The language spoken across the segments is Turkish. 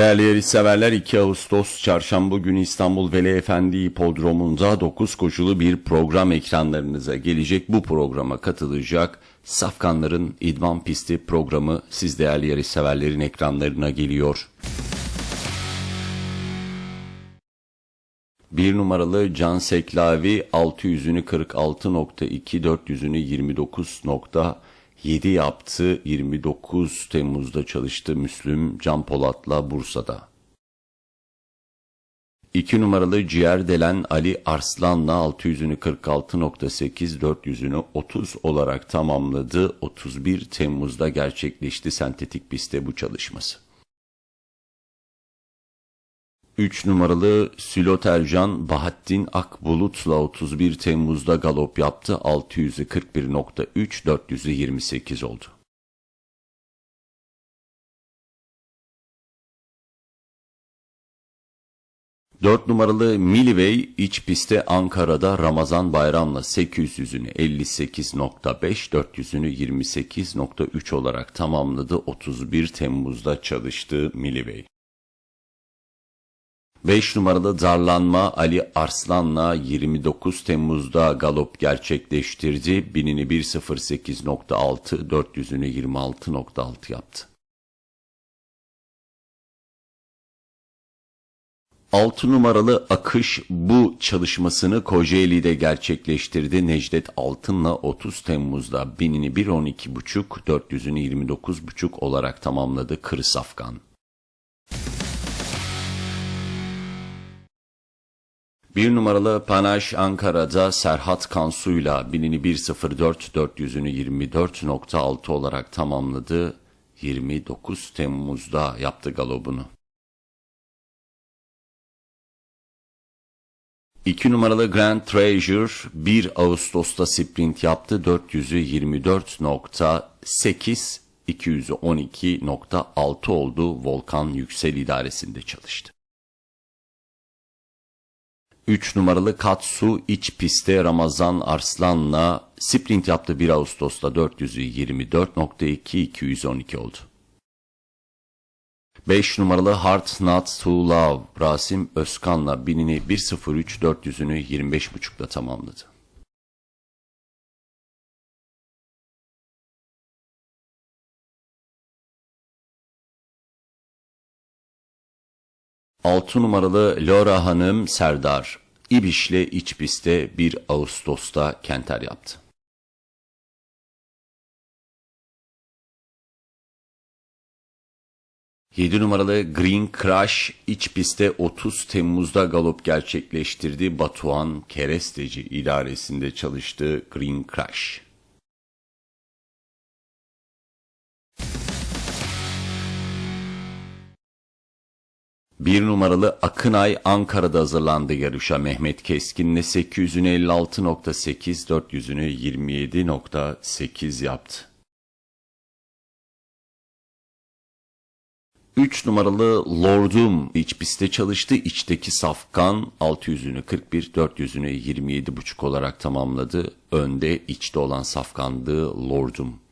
Değerli yarışseverler 2 Ağustos Çarşamba günü İstanbul Veli Efendi Hipodromu'nda 9 koşulu bir program ekranlarınıza gelecek. Bu programa katılacak Safkanların İdman Pisti programı siz değerli yarışseverlerin ekranlarına geliyor. Bir numaralı Can Seklavi 600'ünü 46.2 400'ünü 29.7 yaptı. 29 Temmuz'da çalıştı Müslüm Can Polat'la Bursa'da. 2 numaralı Ciğer Delen Ali Arslan'la 600'ünü 46.8 400'ünü 30 olarak tamamladı. 31 Temmuz'da gerçekleşti sentetik pistte bu çalışması. 3 numaralı Sülotercan Bahattin Akbulut'la 31 Temmuz'da galop yaptı. 600'ü 41.3, 400'ü 28 oldu. Dört numaralı Milivey iç pistte Ankara'da Ramazan Bayram'la 800'ünü 58.5, 400'ünü 28.3 olarak tamamladı. 31 Temmuz'da çalıştı Milivey. 5 numaralı Darlanma Ali Arslan'la 29 Temmuz'da galop gerçekleştirdi. Binini 1.08.6, 400'ünü 26.6 yaptı. 6 numaralı Akış bu çalışmasını Kocaeli'de gerçekleştirdi. Necdet Altın'la 30 Temmuz'da binini 1.12.5, 400'ünü 29.5 olarak tamamladı Kırı Safkan. Bir numaralı Panaş Ankara'da Serhat Kansu'yla binini 1.04 400'ünü 24.6 olarak tamamladı. 29 Temmuz'da yaptı galobunu. 2 numaralı Grand Treasure 1 Ağustos'ta sprint yaptı. 400'ü 24.8 212.6 oldu. Volkan Yüksel idaresinde çalıştı. 3 numaralı Katsu iç pistte Ramazan Arslan'la sprint yaptı 1 Ağustos'ta 400'ü 24.2 212 oldu. 5 numaralı Heart Not To Love Rasim Özkan'la binini 1.03 400'ünü 25.5'da tamamladı. Altı numaralı Laura Hanım Serdar İbiş'le iç pistte 1 Ağustos'ta Kenter yaptı. Yedi numaralı Green Crush iç pistte 30 Temmuz'da galop gerçekleştirdi. Batuhan Keresteci idaresinde çalıştı Green Crush. Bir numaralı Akınay Ankara'da hazırlandı yarışa Mehmet Keskin'le 800'ünü 56.8, 400'ünü 27.8 yaptı. 3 numaralı Lordum iç pistte çalıştı. İçteki Safkan 600'ünü 41, 400'ünü 27.5 olarak tamamladı. Önde içte olan Safkan'dı Lordum.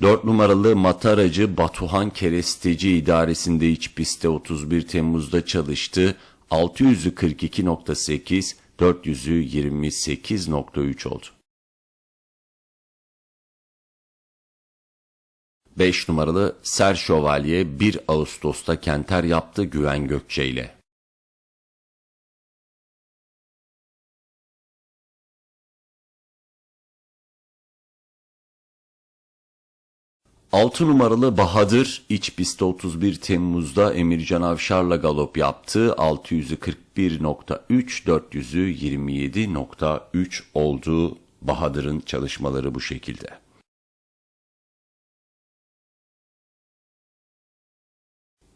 4 numaralı Mataracı Batuhan Keresteci idaresinde iç pistte 31 Temmuz'da çalıştı. 600'ü 42.8, 400'ü 28.3 oldu. 5 numaralı Ser Şövalye 1 Ağustos'ta Kenter yaptı Güven Gökçe ile. Altı numaralı Bahadır iç pistte 31 Temmuz'da Emircan Avşar'la galop yaptı. 600'ü 41.3, 400'ü 27.3 oldu. Bahadır'ın çalışmaları bu şekilde.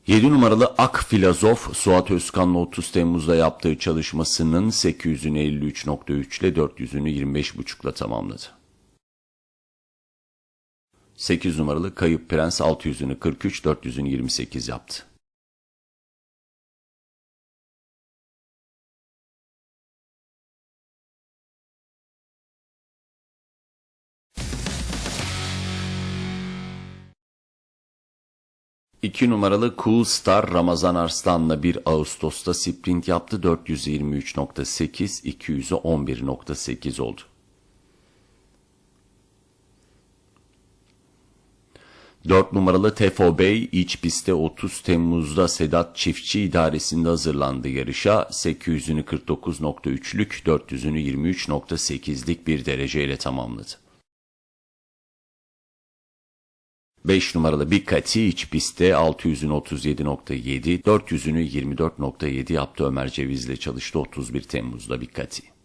Yedi numaralı Ak Filozof Suat Özkan'la 30 Temmuz'da yaptığı çalışmasının 800'ünü 53.3 ile 400'ünü 25.5'la tamamladı. 8 numaralı Kayıp Prens 600'ünü 43, 400'ünü 28 yaptı. 2 numaralı Cool Star Ramazan Arslan'la 1 Ağustos'ta sprint yaptı. 423.8, 200'ü 11.8 oldu. 4 numaralı Tefo Bey iç pistte 30 Temmuz'da Sedat Çiftçi idaresinde hazırlandı yarışa. 800'ünü 49.3'lük 400'ünü 23.8'lik bir dereceyle tamamladı. 5 numaralı Bikati iç pistte 600'ünü 37.7, 400'ünü 24.7 yaptı Ömer Ceviz'le çalıştı 31 Temmuz'da Bikati.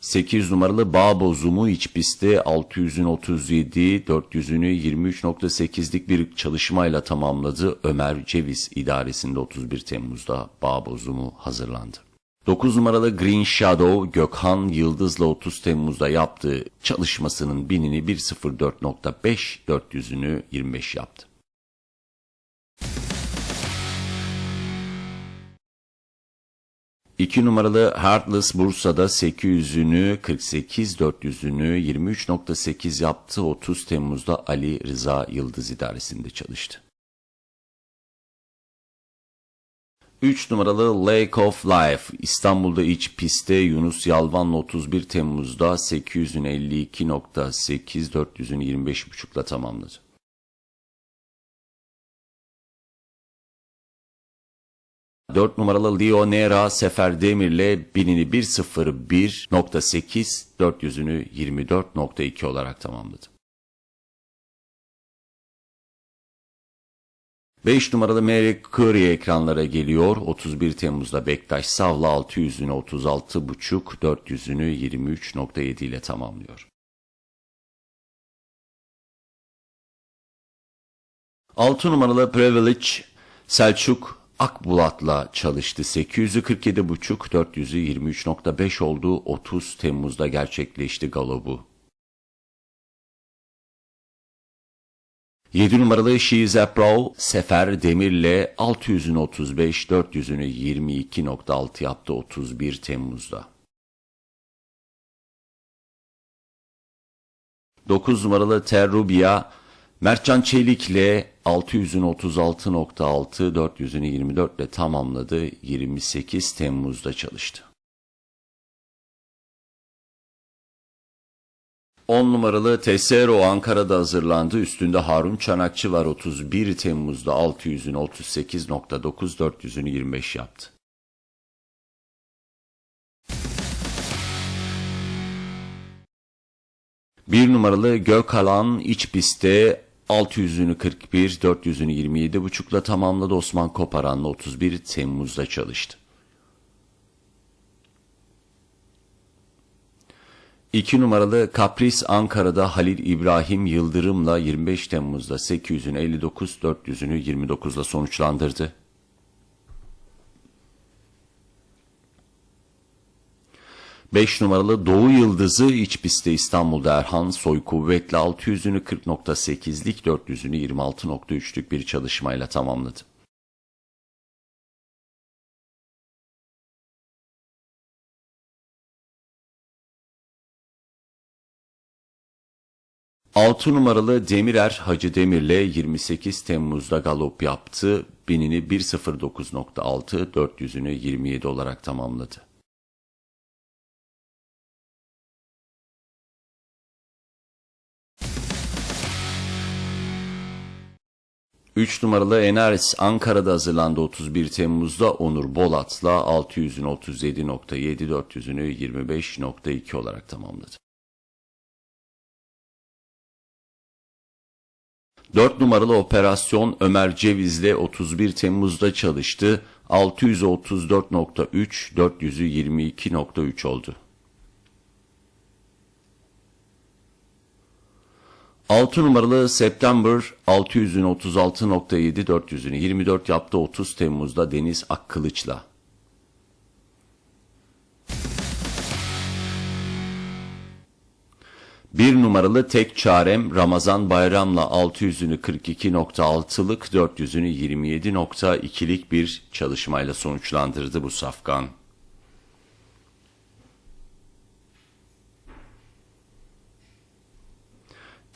8 numaralı Bağ Bozumu iç pistte 600'ün 37, 400'ünü 23.8'lik bir çalışmayla tamamladı. Ömer Ceviz idaresinde 31 Temmuz'da Bağ Bozumu hazırlandı. 9 numaralı Green Shadow Gökhan Yıldız'la 30 Temmuz'da yaptığı çalışmasının binini 1.04.5, 400'ünü 25 yaptı. 2 numaralı Heartless Bursa'da 800'ünü 48, 400'ünü 23.8 yaptı. 30 Temmuz'da Ali Rıza Yıldız idaresinde çalıştı. 3 numaralı Lake of Life İstanbul'da iç pistte Yunus Yalvan'la 31 Temmuz'da 800'ün 52.8, 400'ünü 25.5'la tamamladı. 4 numaralı Leonera Sefer Demir'le binini 1.01.8, 400'ünü 24.2 olarak tamamladı. 5 numaralı Mary Curry ekranlara geliyor. 31 Temmuz'da Bektaş Savla 600'ünü 36.5, 400'ünü 23.7 ile tamamlıyor. 6 numaralı Privilege Selçuk Akbulat'la çalıştı. 800'ü 47.5, 400'ü 23.5 oldu. 30 Temmuz'da gerçekleşti galobu. 7 numaralı Şizeprov Sefer Demir'le 600'ünü 35, 400'ünü 22.6 yaptı 31 Temmuz'da. 9 numaralı Terrubia Mertcan Çelik'le 600'ün 36.6, 400'ünü 24 ile tamamladı. 28 Temmuz'da çalıştı. 10 numaralı Tesero Ankara'da hazırlandı. Üstünde Harun Çanakçı var. 31 Temmuz'da 600'ün 38.9, 400'ünü 25 yaptı. Bir numaralı Gökalan iç pistte 600'ünü 41, 400'ünü 27,5'la tamamladı. Osman Koparan'la 31 Temmuz'da çalıştı. 2 numaralı Kapris Ankara'da Halil İbrahim Yıldırım'la 25 Temmuz'da 800'ünü 59, 400'ünü 29'la sonuçlandırdı. 5 numaralı Doğu Yıldızı iç pistte İstanbul'da Erhan Soy kuvvetle 600'ünü 40.8'lik 400'ünü 26.3'lük bir çalışmayla tamamladı. Altı numaralı Demirer Hacı Demir'le 28 Temmuz'da galop yaptı. Binini 1.09.6, 400'ünü 27 olarak tamamladı. 3 numaralı Enaris Ankara'da hazırlandı 31 Temmuz'da Onur Bolat'la 600'ün 37.7 400'ünü 25.2 olarak tamamladı. 4 numaralı operasyon Ömer Ceviz'le 31 Temmuz'da çalıştı. 634.3, 400'ü 22.3 oldu. 6 numaralı September 600'ün 36.7 400'ünü 24 yaptı 30 Temmuz'da Deniz Akkılıç'la. Bir numaralı tek çarem Ramazan Bayram'la 600'ünü 42.6'lık 400'ünü 27.2'lik bir çalışmayla sonuçlandırdı bu safkan.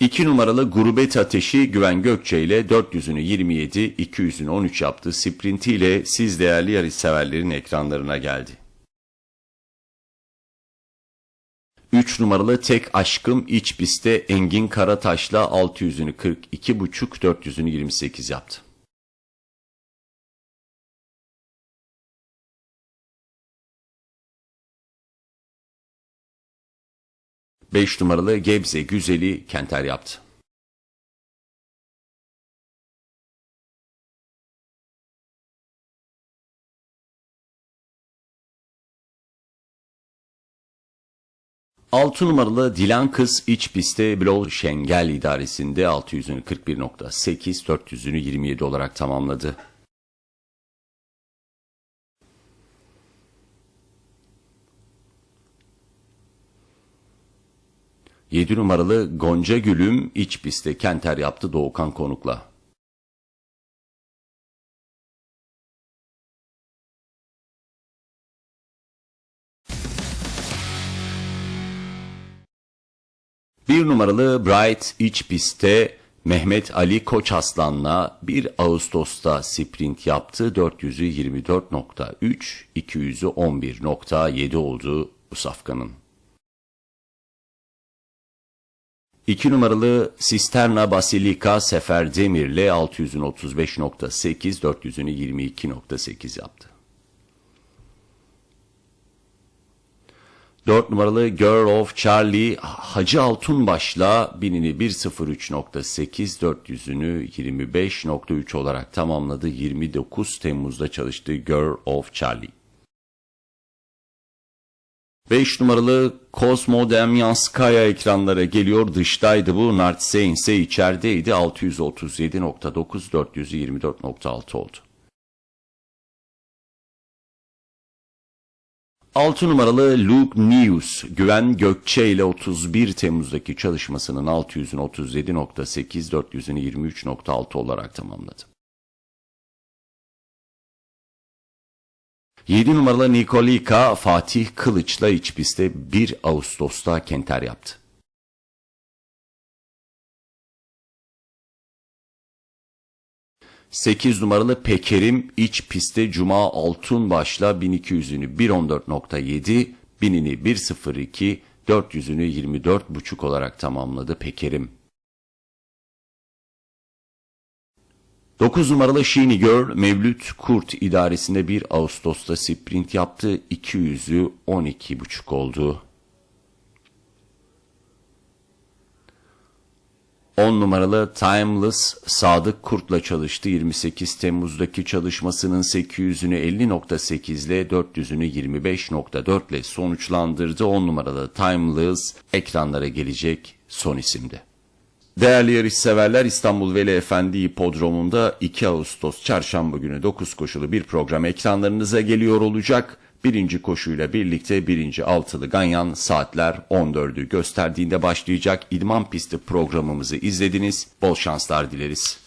2 numaralı Gurbet Ateşi Güven Gökçe ile 400'ünü 27, 200'ünü 13 yaptığı sprintiyle siz değerli yarışseverlerin ekranlarına geldi. 3 numaralı Tek Aşkım iç pistte Engin Karataş'la 600'ünü 42,5, 400'ünü 28 yaptı. Beş numaralı Gebze Güzeli Kenter yaptı. Altı numaralı Dilan Kız iç pistte Blol Şengel idaresinde 600'ünü 41.8, 400'ünü 27 olarak tamamladı. 7 numaralı Gonca Gülüm iç pistte Kenter yaptı Doğukan Konuk'la. Bir numaralı Bright iç pistte Mehmet Ali Koçaslan'la 1 Ağustos'ta sprint yaptı. 400'ü 24.3, 200'ü 11.7 oldu bu safkanın. 2 numaralı Sisterna Basilika Sefer Demir'le 600'ün 35.8, 400'ünü 22.8 yaptı. 4 numaralı Girl of Charlie Hacı Altunbaş'la binini 1.03.8, 400'ünü 25.3 olarak tamamladı. 29 Temmuz'da çalıştığı Girl of Charlie. 5 numaralı Cosmo Demyanskaya ekranlara geliyor. Dıştaydı bu. Nartsein ise içerideydi. 637.9, 424.6 oldu. 6 numaralı Luke News, Güven Gökçe ile 31 Temmuz'daki çalışmasının 600'ün 37.8, 400'ünü 23.6 olarak tamamladı. 7 numaralı Nikolika Fatih Kılıç'la iç pistte 1 Ağustos'ta kenter yaptı. Sekiz numaralı Pekerim iç pistte Cuma Altunbaş'la 1200'ünü 1.14.7, 1000'ini 1.02, 400'ünü 24.5 olarak tamamladı Pekerim. 9 numaralı Sheeny Girl Mevlüt Kurt idaresinde 1 Ağustos'ta sprint yaptı. 200'ü 12,5 oldu. 10 numaralı Timeless Sadık Kurt'la çalıştı. 28 Temmuz'daki çalışmasının 800'ünü 50.8 ile 400'ünü 25.4 ile sonuçlandırdı. 10 numaralı Timeless ekranlara gelecek son isimde. Değerli yarışseverler İstanbul Veli Efendi Hipodromu'nda 2 Ağustos çarşamba günü 9 koşulu bir program ekranlarınıza geliyor olacak. Birinci koşuyla birlikte birinci altılı ganyan saatler 14'ü gösterdiğinde başlayacak idman pisti programımızı izlediniz. Bol şanslar dileriz.